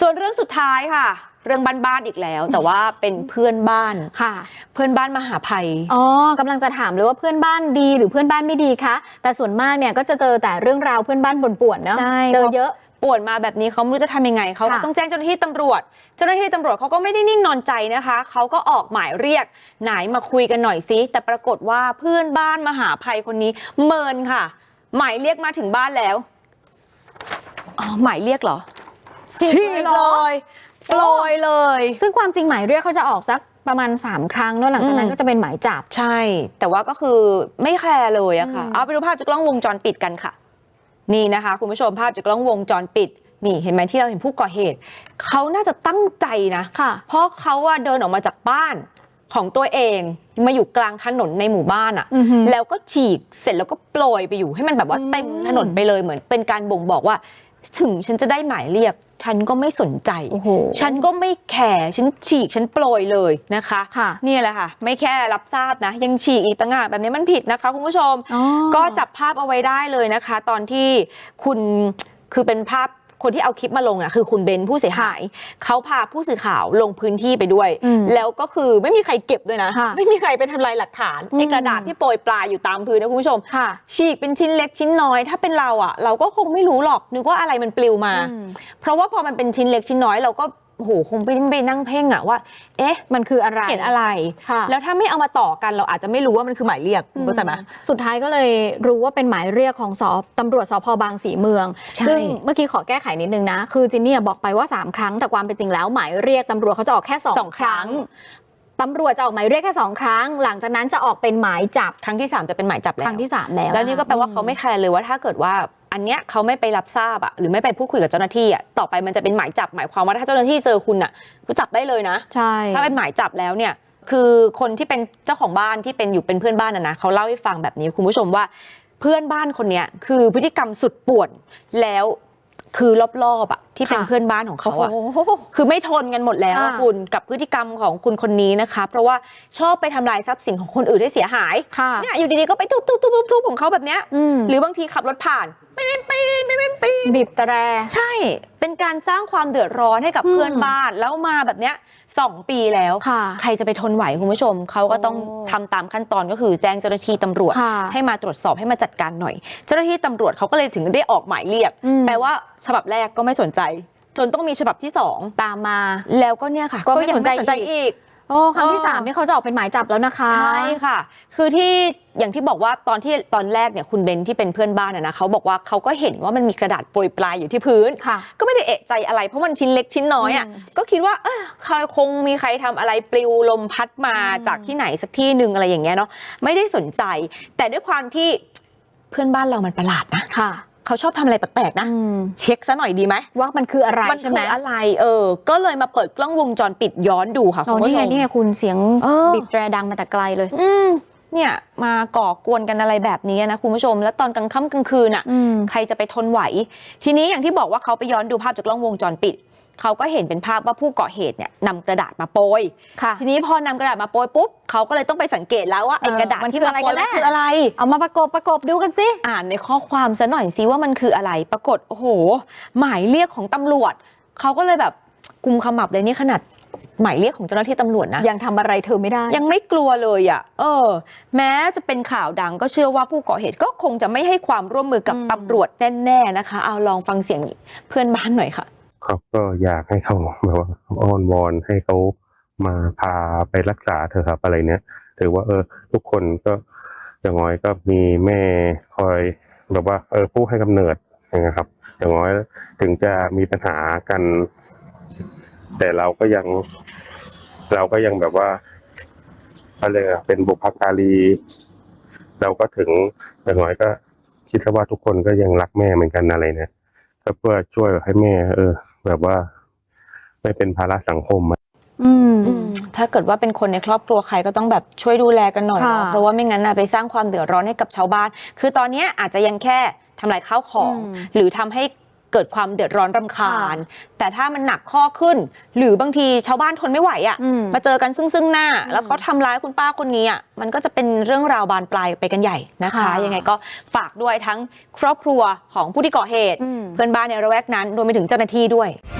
ส่วนเรื่องสุดท้ายค่ะ เรื่องบ้านๆอีกแล้ว แต่ว่าเป็นเพื่อนบ้านค่ะ เพื่อนบ้านมหาภัยอ๋อกำลังจะถามเลยว่าเพื่อนบ้านดีหรือเพื่อนบ้านไม่ดีคะแต่ส่วนมากเนี่ยก็จะเจอแต่เรื่องราวเพื่อนบ้านป่วนๆเนาะใช่เจอเยอะป่วนมาแบบนี้เขาไม่รู้จะทำยังไงเขาก็ค่ะต้องแจ้งเจ้าหน้าที่ตำรวจ เจ้าหน้าที่ตำรวจเขาก็ไม่ได้นิ่งนอนใจนะคะเขาก็ออกหมายเรียกไหนมาคุยกันหน่อยสิแต่ปรากฏว่าเพื่อนบ้านมหาภัยคนนี้ เมินค่ะ หมายเรียกมาถึงบ้านแล้วอ๋อหมายเรียกเหรอ ฉีกฉีเลยกเหรเลอยโปรยเลย ซึ่งความจริงหมายเรียกเขาจะออกสักประมาณ 3 ครั้งแล้วหลังจากนั้นอืมก็จะเป็นหมายจับ ใช่ แต่ว่าก็คือไม่แคร์เลยอะค่ะอืมเอาไปดูภาพจากกล้องวงจรปิดกันค่ะ นี่นะคะ คุณผู้ชมภาพจากกล้องวงจรปิด นี่เห็นไหมที่เราเห็นผู้ก่อเหตุ เขาน่าจะตั้งใจนะค่ะเพราะเขาอะเดินออกมาจากบ้านของตัวเองมาอยู่กลางถนนในหมู่บ้านอะอือหือแล้วก็ฉีกเสร็จแล้วก็โปรยไปอยู่ให้มันแบบว่าอืมเต็มถนนไปเลยเหมือนเป็นการบ่งบอกว่า ถึงฉันจะได้หมายเรียก ฉันก็ไม่สนใจโอ้โหฉันก็ไม่แคร์ฉันฉีกฉันโปรยเลยนะคะค่ะเนี่ยแหละค่ะ ไม่แค่รับทราบนะ ยังฉีกอีกต่างหากแบบนี้มันผิดนะคะคุณผู้ชมอ๋อก็จับภาพเอาไว้ได้เลยนะคะ ตอนที่คุณคือเป็นภาพ คนที่เอาคลิปมาลงอะคือคุณเบนผู้เสียหาย เขาพาผู้สื่อข่าวลงพื้นที่ไปด้วยอืมแล้วก็คือไม่มีใครเก็บด้วยนะค่ะไม่มีใครไปทำลายหลักฐานอืมไอ้กระดาษที่โปรยปลายอยู่ตามพื้นนะคุณผู้ชมค่ะฉีกเป็นชิ้นเล็กชิ้นน้อย ถ้าเป็นเราอะ เราก็คงไม่รู้หรอกนึกว่าอะไรมันปลิวมาอืมเพราะว่าพอมันเป็นชิ้นเล็กชิ้นน้อยเราก็ โอ้โหคงไม่ได้ไปนั่งเพ่งอะว่า เอ๊ะ มันคืออะไรเห็นอะไร ค่ะแล้วถ้าไม่เอามาต่อกันเราอาจจะไม่รู้ว่ามันคือหมายเรียกคุณเข้าใจไหม สุดท้ายก็เลยรู้ว่าเป็นหมายเรียกของสอตำรวจสพบางสีเมือง ใช่ ซึ่งเมื่อกี้ขอแก้ไขนิดนึงนะ คือจินเนี่ยบอกไปว่า 3 ครั้ง แต่ความเป็นจริงแล้วหมายเรียกตำรวจเขาจะออกแค่ 2 ครั้งตำรวจจะออกหมายเรียกแค่สองครั้ง หลังจากนั้นจะออกเป็นหมายจับครั้งที่ 3 จะเป็นหมายจับคแล้วรั้งที่ 3 แล้วแล้วนี่ก็แปลว่าเขาไม่แคร์เลยว่าถ้าเกิดว่า อันเนี้ยเขาไม่ไปรับทราบอะหรือไม่ไปพูดคุยกับเจ้าหน้าที่อะต่อไปมันจะเป็นหมายจับหมายความว่าถ้าเจ้าหน้าที่เจอคุณอะก็จับได้เลยนะ ใช่ ถ้าเป็นหมายจับแล้วเนี่ย คือคนที่เป็นเจ้าของบ้านที่เป็นอยู่เป็นเพื่อนบ้านนะนะเขาเล่าให้ฟังแบบนี้คุณผู้ชมว่า เพื่อนบ้านคนเนี้ยคือพฤติกรรมสุดป่วนแล้วคือรอบๆอะที่เป็นค่ะ เพื่อนบ้านของเขาอะ โอ้โห คือไม่ทนกันหมดแล้วอะค่ะคุณกับพฤติกรรมของคุณคนนี้นะคะ เพราะว่าชอบไปทำลายทรัพย์สินของคนอื่นให้เสียหายค่ะ เนี่ยอยู่ดีๆก็ไปทุบทุบทุบทุบทุบของเขาแบบเนี้ยอืม หรือบางทีขับรถผ่านไม่เป็นปีนไม่เป็นปีนบีบแตร ใช่เป็นการสร้างความเดือดร้อนให้กับเพื่อนบ้านแล้วมาแบบเนี้ยสองปีแล้วคใครจะไปทนไหวคุณผู้ชมเขาก็ต้องโอ้ทำตามขั้นตอนก็คือแจ้งเจ้าหน้าที่ตำรวจ ให้มาตรวจสอบให้มาจัดการหน่อย เจ้าหน้าที่ตำรวจเขาก็เลยถึงได้ออกหมายเรียกแปลว่าฉบับแรกก็ไม่สนใจ จนต้องมีฉบับที่สองตามมา แล้วก็เนี่ยค่ะก็ไม่ยังสนใจสนใจอีกโอ้ครั้งที่เออสามนี่เขาจะออกเป็นหมายจับแล้วนะคะ ใช่ค่ะ คือที่ อย่างที่บอกว่าตอนที่ตอนแรกเนี่ยคุณเบนที่เป็นเพื่อนบ้านอะนะเขาบอกว่าเขาก็เห็นว่ามันมีกระดาษโปรยปลายอยู่ที่พื้นค่ะก็ไม่ได้เอะใจอะไรเพราะมันชิ้นเล็กชิ้นน้อยอะอืมก็คิดว่าเอ้อเขาคงมีใครทำอะไรปลิวลมพัดมาอืมจากที่ไหนสักที่หนึ่งอะไรอย่างเงี้ยเนาะไม่ได้สนใจ แต่ด้วยความที่เพื่อนบ้านเรามันประหลาดนะค่ะเขาชอบทำอะไรแปลกๆนะอืมเช็คซะหน่อยดีไหมว่ามันคืออะไรมันใช่คืไหมออะไรเออ ก็เลยมาเปิดกล้องวงจรปิดย้อนดูค่ะอ๋คุอณผู้นี่ชไงมนี่ไงคุณเสียงเออบีบแตรดังมาแต่ไกลเลย อืม เนี่ยมาก่อกวนกันอะไรแบบนี้นะคุณผู้ชม แล้วตอนกลางค่ำกลางคืนอะอืมใครจะไปทนไหว ทีนี้อย่างที่บอกว่าเขาไปย้อนดูภาพจากกล้องวงจรปิดเขาก็เห็นเป็นภาพว่าผู้ก่อเหตุเนี่ยนำกระดาษมาโปรยค่ะทีนี้พอนำกระดาษมาโปรยปุ๊บเขาก็เลยต้องไปสังเกตแล้วว่าไอ้เออกระดาษมันที่คือมาอะไรโปรกัยนแน่มันคืออะไร เอามาประกบประกบดูกันสิอ่านในข้อความซะหน่อยซิว่ามันคืออะไร ปรากฏโอ้โห หมายเรียกของตำรวจเขาก็เลยแบบกุมขมับเลยนี่ขนาด หมายเรียกของเจ้าหน้าที่ตำรวจนะ ยังทำอะไรเธอไม่ได้ ยังไม่กลัวเลยอะ เออ แม้จะเป็นข่าวดังก็เชื่อว่าผู้ก่อเหตุก็คงจะไม่ให้ความร่วมมือกับอืมตำรวจแน่ๆนะคะ เอาลองฟังเสียงเพื่อนบ้านหน่อยค่ะ ครับก็อยากให้เขาแบบว่าอ้อนวอนให้เขามาพาไปรักษาเถอะครับอะไรเนี้ยถือว่า เออ ทุกคนก็อย่างน้อยก็มีแม่คอยแบบว่า เออผู้ให้กำเนิดอย่างเงี้ยครับอย่างน้อยถึงจะมีปัญหากัน แต่เราก็ยัง เราก็ยังแบบว่าอะไรอะเป็นบุพการี เราก็ถึงอย่างน้อยก็ คิดซะว่าทุกคนก็ยังรักแม่เหมือนกันอะไรเนี่ยก็เพื่อช่วยให้แม่ เออ แบบว่า ไม่เป็นภาระสังคมอะ อืม ถ้าเกิดว่าเป็นคนในครอบครัวใครก็ต้องแบบช่วยดูแลกันหน่อยเนอะค่ะเพราะว่าไม่งั้นน่ะไปสร้างความเดือดร้อนให้กับชาวบ้าน คือตอนเนี้ยอาจจะยังแค่ทำลายข้าวของ อืม หรือทำให้ เกิดความเดือดร้อนรำคาญค่แต่ถ้ามันหนักข้อขึ้น หรือบางทีชาวบ้านทนไม่ไหวอะอืมมาเจอกันซึ่งซึ่งหน้าอืมแล้วเขาทำร้ายคุณป้าคนนี้อะมันก็จะเป็นเรื่องราวบานปลายไปกันใหญ่นะคะค่ะยังไงก็ฝากด้วยทั้งครอบครัวของผู้ที่ก่อเหตุอืมเพื่อนบ้านในระแวกนั้นรวมไปถึงเจ้าหน้าที่ด้วยทำจากคน